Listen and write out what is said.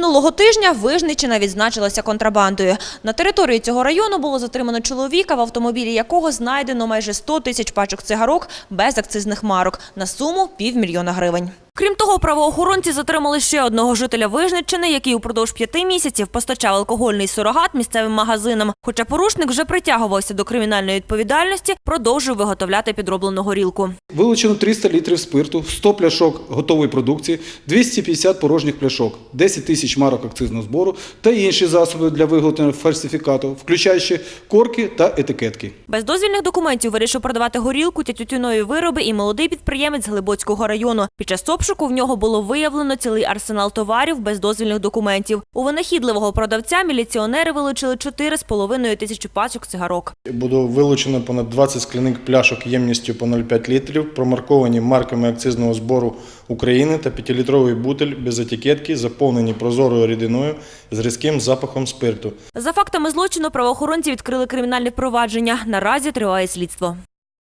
Минулого тижня Вижничина відзначилася контрабандою. На території цього району було затримано чоловіка, в автомобілі якого знайдено майже 100 тисяч пачок цигарок без акцизних марок на суму півмільйона гривень. Крім того, правоохоронці затримали ще одного жителя Вижниччини, який упродовж п'яти місяців постачав алкогольний сурогат місцевим магазинам. Хоча порушник вже притягувався до кримінальної відповідальності, продовжив виготовляти підроблену горілку. Вилучено 300 літрів спирту, 100 пляшок готової продукції, 250 порожніх пляшок, 10 тисяч марок акцизного збору та інші засоби для виготовлення фальсифікату, включаючи корки та етикетки. Без дозвільних документів вирішив продавати горілку тютюнові вироби і молодий підприємець Глибоцького району. Під час обшуку в нього було виявлено цілий арсенал товарів без дозвільних документів. У винахідливого продавця міліціонери вилучили 4,5 тисячі пачок цигарок. Було вилучено понад 20 скляних пляшок ємністю по 0,5 літрів, промарковані марками акцизного збору України та 5-літровий бутель без етикетки, заповнені прозорою рідиною з різким запахом спирту. За фактами злочину правоохоронці відкрили кримінальне провадження. Наразі триває слідство.